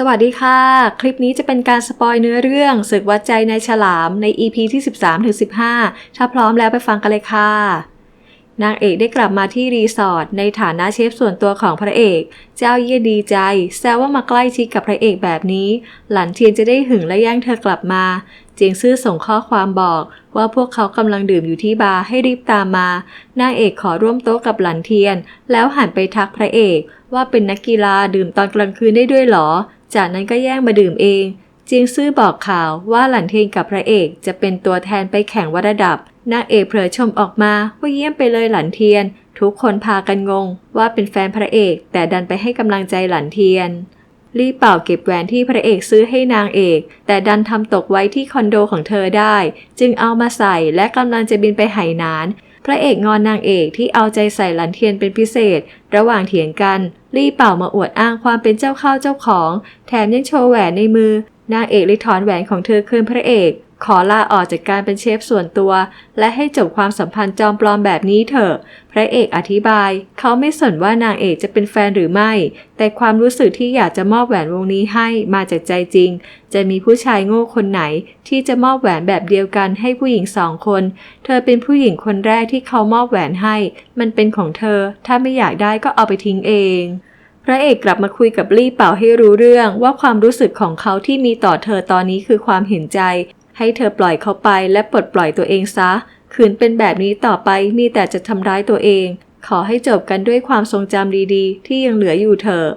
สวัสดีค่ะ คลิปนี้จะเป็นการสปอยเนื้อเรื่องศึกวัดใจในฉลามใน EP ที่ 13-15 ถ้าพร้อมแล้วไปฟังกันเลยค่ะ นางเอกได้กลับมาที่รีสอร์ทในฐานะเชฟส่วนตัวของพระเอก เจ้าเยี่ยดีใจ แซวว่ามาใกล้ชิดกับพระเอกแบบนี้ หลันเทียนจะได้หึงและแย่งเธอกลับมา เจียงซื่อส่งข้อความบอกว่าพวกเขากำลังดื่มอยู่ที่บาร์ให้รีบตามมา นางเอกขอร่วมโต๊ะกับหลันเทียน แล้วหันไปทักพระเอก ว่าเป็นนักกีฬาดื่มตอนกลางคืนได้ด้วยหรอ จากนั้นก็แย่งมาดื่มเอง เจียงซื่อบอกข่าวว่าหลันเทียนกับพระเอกจะเป็นตัวแทนไปแข่งวัดระดับนางเอกเผลอชมออกมาว่าเยี่ยมไปเลยหลันเทียน ทุกคนพากันงงว่าเป็นแฟนพระเอก แต่ดันไปให้กำลังใจหลันเทียนรีบเป่าเก็บแหวนที่พระเอกซื้อให้นางเอก แต่ดันทำตกไว้ที่คอนโดของเธอได้ จึงเอามาใส่และกำลังจะบินไปไหหนาน ระเอกงอนนางเอกที่เอาใจใส่หลันเทียนเป็นพิเศษ ระหว่างเถียงกันรีเป่ามาอวดอ้างความเป็นเจ้าข้าเจ้าของ แถมยังโชว์แหวนในมือ นางเอกเลยถอนแหวนของเธอคืนพระเอก ขอลาออกจากการเป็นเชฟส่วนตัว และให้จบความสัมพันธ์จอมปลอมแบบนี้เถอะ พระเอกอธิบาย เขาไม่สนว่านางเอกจะเป็นแฟนหรือไม่ แต่ความรู้สึกที่อยากจะมอบแหวนวงนี้ให้มาจากใจจริง จะมีผู้ชายโง่คนไหน ที่จะมอบแหวนแบบเดียวกันให้ผู้หญิงสองคน เธอเป็นผู้หญิงคนแรกที่เขามอบแหวนให้ มันเป็นของเธอ ถ้าไม่อยากได้ก็เอาไปทิ้งเองพระเอกกลับมาคุยกับลี่เป่าให้รู้เรื่องว่าความรู้สึกของเขาที่มีต่อเธอตอนนี้คือความเห็นใจ ให้เธอปล่อยเขาไปและปลดปล่อยตัวเองซะ ขืนเป็นแบบนี้ต่อไปมีแต่จะทำร้ายตัวเอง ขอให้จบกันด้วยความทรงจำดีๆ ที่ยังเหลืออยู่เถอะ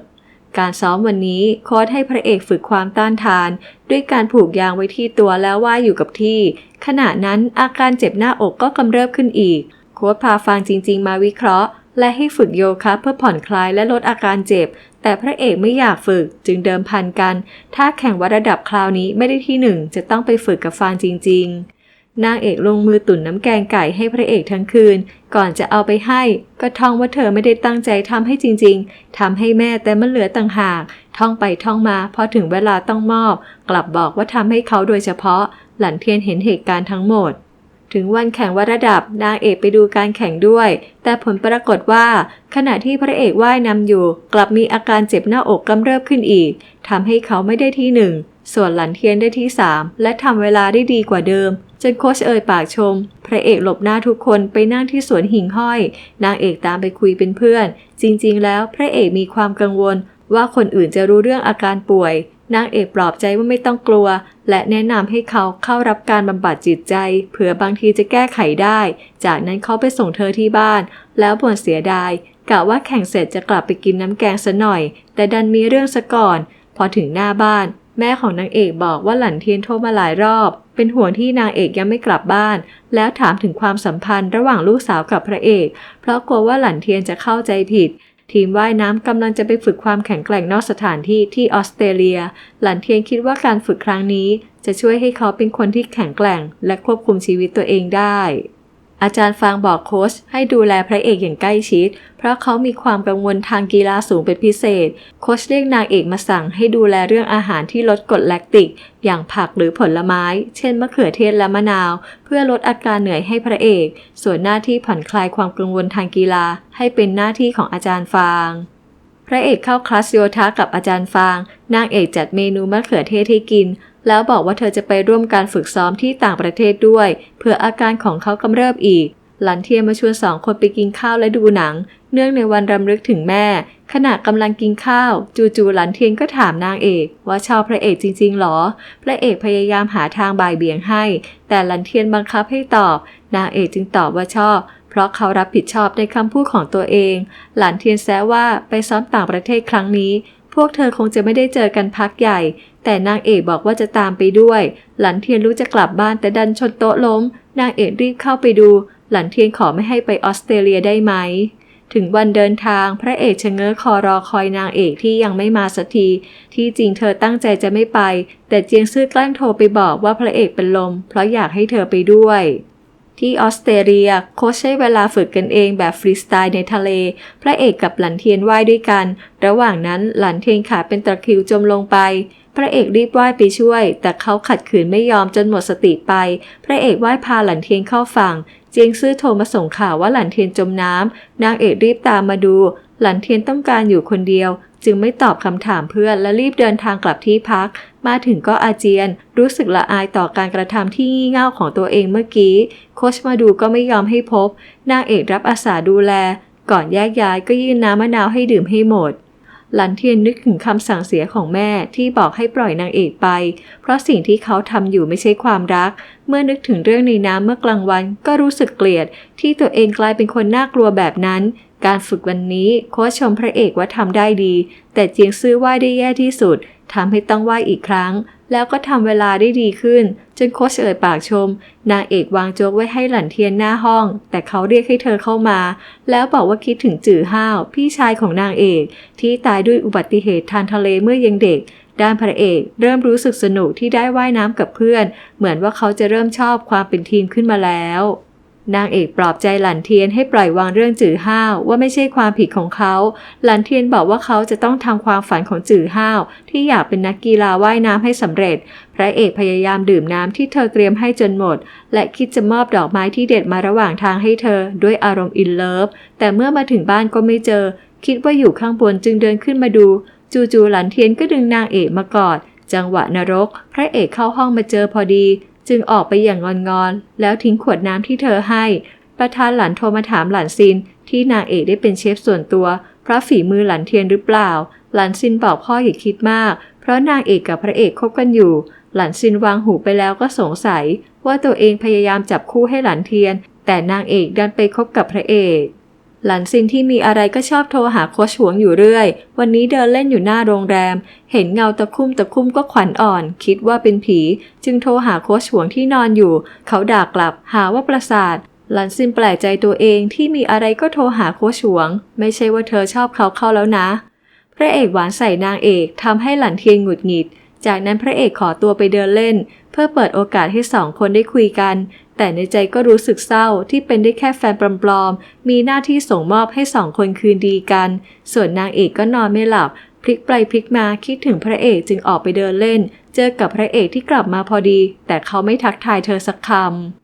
การซ้อมวันนี้โค้ชให้พระเอกฝึกความต้านทาน ด้วยการผูกยางไว้ที่ตัวแล้วว่ายอยู่กับที่ ขณะนั้นอาการเจ็บหน้าอกก็กำเริบขึ้นอีก โค้ชพาฟางจริง ๆ มาวิเคราะห์ และให้ฝึกโยคะเพื่อผ่อนคลายและลดอาการเจ็บ แต่พระเอกไม่อยากฝึกจึงเดิมพันกัน ถ้าแข่งวัดระดับคราวนี้ไม่ได้ที่หนึ่งจะต้องไปฝึกกับฟางจริง ๆ นางเอกลงมือตุ๋นน้ำแกงไก่ให้พระเอกทั้งคืน ก่อนจะเอาไปให้ ก็ท่องว่าเธอไม่ได้ตั้งใจทำให้จริง ๆทำให้แม่แต่มันเหลือต่างหาก ท่องไปท่องมาพอถึงเวลาต้องมอบ กลับบอกว่าทำให้เขาโดยเฉพาะ หลันเทียนเห็นเหตุการณ์ทั้งหมด ถึงวันแข่งวัดระดับนางเอกไปดูการแข่งด้วย แต่ผลปรากฏว่า ขณะที่พระเอกว่ายนำอยู่ กลับมีอาการเจ็บหน้าอกกำเริบขึ้นอีกทำให้เขาไม่ได้ที่หนึ่งส่วนหลันเทียนได้ที่สามและทำเวลาได้ดีกว่าเดิม จนโคชเอ่ยปากชม พระเอกหลบหน้าทุกคนไปนั่งที่สวนหิ่งห้อย นางเอกตามไปคุยเป็นเพื่อน จริงๆ แล้วพระเอกมีความกังวลว่าคนอื่นจะรู้เรื่องอาการป่วย นางเอกปลอบใจว่าไม่ต้องกลัว และแนะนำให้เขาเข้ารับการบำบัดจิตใจเผื่อบางทีจะแก้ไขได้ จากนั้นเขาไปส่งเธอที่บ้าน แล้วบ่นเสียดายกะว่าแข่งเสร็จจะกลับไปกินน้ำแกงซะหน่อย แต่ดันมีเรื่องซะก่อน พอถึงหน้าบ้าน แม่ของนางเอกบอกว่าหลันเทียนโทรมาหลายรอบ เป็นห่วงที่นางเอกยังไม่กลับบ้าน แล้วถามถึงความสัมพันธ์ระหว่างลูกสาวกับพระเอก เพราะกลัวว่าหลันเทียนจะเข้าใจผิด ทีมว่ายน้ำกำลังจะไปฝึกความแข็งแกร่งนอกสถานที่ที่ออสเตรเลีย หลันเทียนคิดว่าการฝึกครั้งนี้ จะช่วยให้เขาเป็นคนที่แข็งแกร่ง และควบคุมชีวิตตัวเองได้ อาจารย์ฟางบอกโค้ชให้ดูแลพระเอกอย่างใกล้ชิด เพราะเขามีความกังวลทางกีฬาสูงเป็นพิเศษ โค้ชเรียกนางเอกมาสั่งให้ดูแลเรื่องอาหารที่ลดกรดแลคติก อย่างผักหรือผลไม้ เช่นมะเขือเทศและมะนาว เพื่อลดอาการเหนื่อยให้พระเอก ส่วนหน้าที่ผ่อนคลายความกังวลทางกีฬา ให้เป็นหน้าที่ของอาจารย์ฟางพระเอกเข้าคลาสโยธากับอาจารย์ฟาง นางเอกจัดเมนูมะเขือเทศให้กิน แล้วบอกว่าเธอจะไปร่วมการฝึกซ้อมที่ต่างประเทศด้วย เพื่ออาการของเขากำเริบอีก หลันเทียนมาชวนสองคนไปกินข้าวและดูหนัง เนื่องในวันรำลึกถึงแม่ ขณะกำลังกินข้าว จู่ๆหลันเทียนก็ถามนางเอก ว่าชอบพระเอกจริงๆหรอ พระเอกพยายามหาทางบ่ายเบี่ยงให้ แต่หลันเทียนบังคับให้ตอบ นางเอกจึงตอบว่าชอบเพราะเขารับผิดชอบในคำพูดของตัวเอง หลานเทียนแซวว่าไปซ้อมต่างประเทศครั้งนี้ พวกเธอคงจะไม่ได้เจอกันพักใหญ่ แต่นางเอกบอกว่าจะตามไปด้วย หลันเทียนรู้จะกลับบ้านแต่ดันชนโต๊ะล้ม นางเอกรีบเข้าไปดู หลันเทียนขอไม่ให้ไปออสเตรเลียได้ไหม ถึงวันเดินทางพระเอกชะเง้อคอรอคอยนางเอกที่ยังไม่มาสักที ที่จริงเธอตั้งใจจะไม่ไป แต่เจียงซื่อแกล้งโทรไปบอกว่าพระเอกเป็นลม เพราะอยากให้เธอไปด้วย ที่ออสเตรเลียโค้ชใช้เวลาฝึกกันเองแบบฟรีสไตล์ในทะเล พระเอกกับหลันเทียนว่ายด้วยกัน ระหว่างนั้นหลันเทียนขาเป็นตะคริวจมลงไป พระเอกรีบว่ายไปช่วย แต่เขาขัดขืนไม่ยอมจนหมดสติไป พระเอกว่ายพาหลันเทียนเข้าฝั่ง เจียงซื่อโทรมาส่งข่าวว่าหลันเทียนจมน้ำนางเอกรีบตามมาดู หลันเทียนต้องการอยู่คนเดียว จึงไม่ตอบคำถามเพื่อนและรีบเดินทางกลับที่พัก มาถึงก็อาเจียน รู้สึกละอายต่อการกระทำที่งี่เง่าของตัวเองเมื่อกี้ โคชมาดูก็ไม่ยอมให้พบ นางเอกรับอาสาดูแล ก่อนแยกย้ายก็ยื่นน้ำมะนาวให้ดื่มให้หมด หลันเทียนนึกถึงคำสั่งเสียของแม่ที่บอกให้ปล่อยนางเอกไป เพราะสิ่งที่เขาทำอยู่ไม่ใช่ความรัก เมื่อนึกถึงเรื่องในน้ำเมื่อกลางวัน ก็รู้สึกเกลียด ที่ตัวเองกลายเป็นคนน่ากลัวแบบนั้น การฝึกวันนี้โค้ชชมพระเอกว่าทำได้ดี แต่เจียงซื่อว่าได้แย่ที่สุดทำให้ต้องไหวอีกครั้ง แล้วก็ทำเวลาได้ดีขึ้น จนโค้ชเอ่ยปากชม นางเอกวางโจ๊กไว้ให้หลันเทียนหน้าห้อง แต่เขาเรียกให้เธอเข้ามา แล้วบอกว่าคิดถึงจื่อห้าว พี่ชายของนางเอก ที่ตายด้วยอุบัติเหตุทางทะเลเมื่อยังเด็กด้านพระเอกเริ่มรู้สึกสนุกที่ได้ว่ายน้ำกับเพื่อน เหมือนว่าเขาจะเริ่มชอบความเป็นทีมขึ้นมาแล้ว นางเอกปลอบใจหลันเทียนให้ปล่อยวางเรื่องจื่อห้าวว่าไม่ใช่ความผิดของเขา หลันเทียนบอกว่าเขาจะต้องทำความฝันของจื่อห้าวที่อยากเป็นนักกีฬาว่ายน้ำให้สำเร็จ พระเอกพยายามดื่มน้ำที่เธอเตรียมให้จนหมด และคิดจะมอบดอกไม้ที่เด็ดมาระหว่างทางให้เธอ ด้วยอารมณ์อินเลิฟ แต่เมื่อมาถึงบ้านก็ไม่เจอ คิดว่าอยู่ข้างบนจึงเดินขึ้นมาดู จู่ๆหลันเทียนก็ดึงนางเอกมากอด จังหวะนรก พระเอกเข้าห้องมาเจอพอดี จึงออกไปอย่างงอนๆ แล้วทิ้งขวดน้ำที่เธอให้ ประธานหลานโทรมาถามหลานซินที่นางเอกได้เป็นเชฟส่วนตัว เพราะฝีมือหลานเทียนหรือเปล่า หลานซินบอกพ่ออย่าคิดมาก เพราะนางเอกกับพระเอกคบกันอยู่ หลานซินวางหูไปแล้วก็สงสัย ว่าตัวเองพยายามจับคู่ให้หลานเทียน แต่นางเอกดันไปคบกับพระเอก หลานซินที่มีอะไรก็ชอบโทรหาโคชหวงอยู่เรื่อย วันนี้เดินเล่นอยู่หน้าโรงแรม เห็นเงาตะคุ่มตะคุ่มก็ขวัญอ่อน คิดว่าเป็นผี จึงโทรหาโคชหวงที่นอนอยู่ เขาด่ากลับ หาว่าประสาท หลานซินแปลกใจตัวเองที่มีอะไรก็โทรหาโคชหวง ไม่ใช่ว่าเธอชอบเขาเข้าแล้วนะ พระเอกหวานใส่นางเอกทำให้หลันเทียนหงุดหงิด จากนั้นพระเอกขอตัวไปเดินเล่น เพื่อเปิดโอกาสให้สองคนได้คุยกัน แต่ในใจก็รู้สึกเศร้าที่เป็นได้แค่แฟนปลอมๆ มีหน้าที่ส่งมอบให้สองคนคืนดีกัน ส่วนนางเอกก็นอนไม่หลับ พลิกไปพลิกมาคิดถึงพระเอกจึงออกไปเดินเล่น เจอกับพระเอกที่กลับมาพอดี แต่เขาไม่ทักทายเธอสักคำ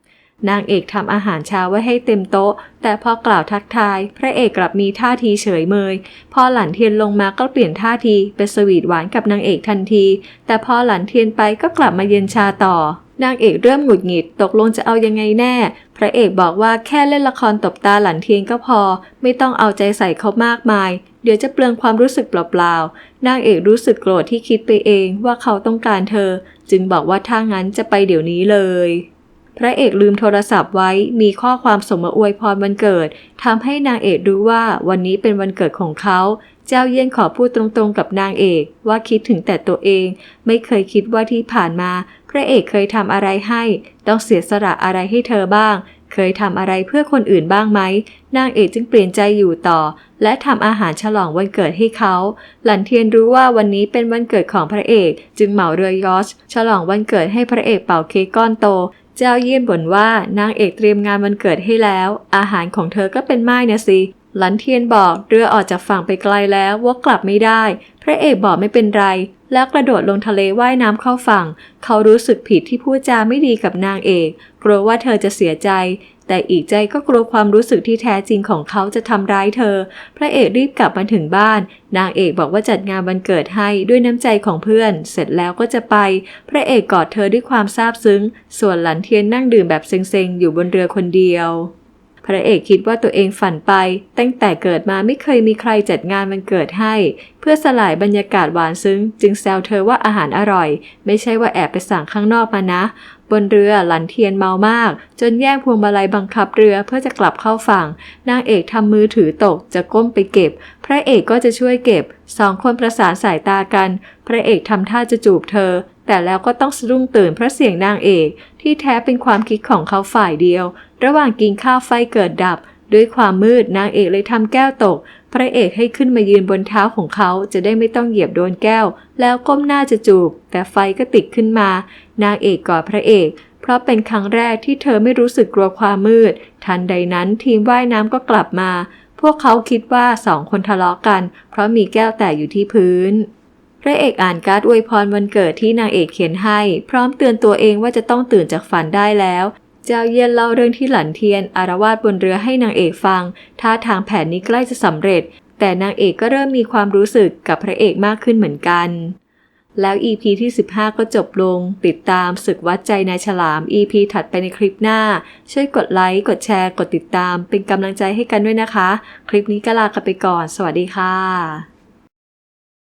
นางเอกทำอาหารเช้าไว้ให้เต็มโต๊ะ แต่พอกล่าวทักทาย พระเอกกลับมีท่าทีเฉยเมย พอหลันเทียนลงมาก็เปลี่ยนท่าทีเป็นสวีทหวานกับนางเอกทันที แต่พอหลันเทียนไปก็กลับมาเย็นชาต่อ นางเอกเริ่มหงุดหงิดตกลงจะเอายังไงแน่ พระเอกบอกว่าแค่เล่นละครตบตาหลันเทียนก็พอ ไม่ต้องเอาใจใส่เขามากมาย เดี๋ยวจะเปลืองความรู้สึกเปล่าๆนางเอกรู้สึกโกรธที่คิดไปเองว่าเขาต้องการเธอ จึงบอกว่าถ้างั้นจะไปเดี๋ยวนี้เลย พระเอกลืมโทรศัพท์ไว้มีข้อความส่งมาอวยพรวันเกิดทำให้นางเอกรู้ว่าวันนี้เป็นวันเกิดของเขา เจ้าเยี่ยนขอพูดตรงๆกับนางเอกว่าคิดถึงแต่ตัวเอง ไม่เคยคิดว่าที่ผ่านมา พระเอกเคยทำอะไรให้ ต้องเสียสละอะไรให้เธอบ้าง เคยทำอะไรเพื่อคนอื่นบ้างไหมนางเอกจึงเปลี่ยนใจอยู่ต่อ และทำอาหารฉลองวันเกิดให้เขา หลันเทียนรู้ว่าวันนี้เป็นวันเกิดของพระเอก จึงเหมาเรือยอชฉลองวันเกิดให้พระเอกเป่าเค้กก้อนโต เจ้าเยี่ยนบ่นว่านางเอกเตรียมงานวันเกิดให้แล้ว อาหารของเธอก็เป็นไม้นะสิหลันเทียนบอกเรือออกจากฝั่งไปไกลแล้วว่ากลับไม่ได้ พระเอกบอกไม่เป็นไร แล้วกระโดดลงทะเลว่ายน้ำเข้าฝั่ง เขารู้สึกผิดที่พูดจาไม่ดีกับนางเอก กลัวว่าเธอจะเสียใจ แต่อีกใจก็กลัวความรู้สึกที่แท้จริงของเขาจะทำร้ายเธอ พระเอกรีบกลับมาถึงบ้าน นางเอกบอกว่าจัดงานวันเกิดให้ด้วยน้ำใจของเพื่อน เสร็จแล้วก็จะไป พระเอกกอดเธอด้วยความซาบซึ้ง ส่วนหลันเทียนนั่งดื่มแบบเซ็งๆ อยู่บนเรือคนเดียว พระเอกคิดว่าตัวเองฝันไป ตั้งแต่เกิดมาไม่เคยมีใครจัดงานวันเกิดให้ เพื่อสลายบรรยากาศหวานซึ้ง จึงแซวเธอว่าอาหารอร่อย ไม่ใช่ว่าแอบไปสั่งข้างนอกมานะ บนเรือหลันเทียนเมามาก จนแย่งพวงมาลัยบังคับเรือเพื่อจะกลับเข้าฝั่ง นางเอกทำมือถือตกจะก้มไปเก็บ พระเอกก็จะช่วยเก็บสองคนประสานสายตากัน พระเอกทำท่าจะจูบเธอแต่แล้วก็ต้องสะดุ้งตื่นเพราะเสียงนางเอก ที่แท้เป็นความคิดของเขาฝ่ายเดียว ระหว่างกินข้าวไฟเกิดดับ ด้วยความมืดนางเอกเลยทำแก้วตก พระเอกให้ขึ้นมายืนบนเท้าของเขาจะได้ไม่ต้องเหยียบโดนแก้ว แล้วก้มหน้าจะจูบ แต่ไฟก็ติดขึ้นมา นางเอกกอดพระเอก เพราะเป็นครั้งแรกที่เธอไม่รู้สึกกลัวความมืด ทันใดนั้นทีมว่ายน้ำก็กลับมา พวกเขาคิดว่าสองคนทะเลาะกัน เพราะมีแก้วแตกอยู่ที่พื้นพระเอกอ่านการ์ดอวยพรวันเกิดที่นางเอกเขียนให้ พร้อมเตือนตัวเองว่าจะต้องตื่นจากฝันได้แล้ว เจ้าเยียนเล่าเรื่องที่หลันเทียนอารวาสบนเรือให้นางเอกฟัง ท่าทางแผนนี้ใกล้จะสำเร็จ แต่นางเอกก็เริ่มมีความรู้สึกกับพระเอกมากขึ้นเหมือนกัน แล้ว EP ที่ 15 ก็จบลง ติดตามศึกวัดใจนายฉลาม EP ถัดไปในคลิปหน้า ช่วยกดไลค์ กดแชร์ กดติดตาม เป็นกำลังใจให้กันด้วยนะคะ คลิปนี้ก็ลากันไปก่อน สวัสดีค่ะ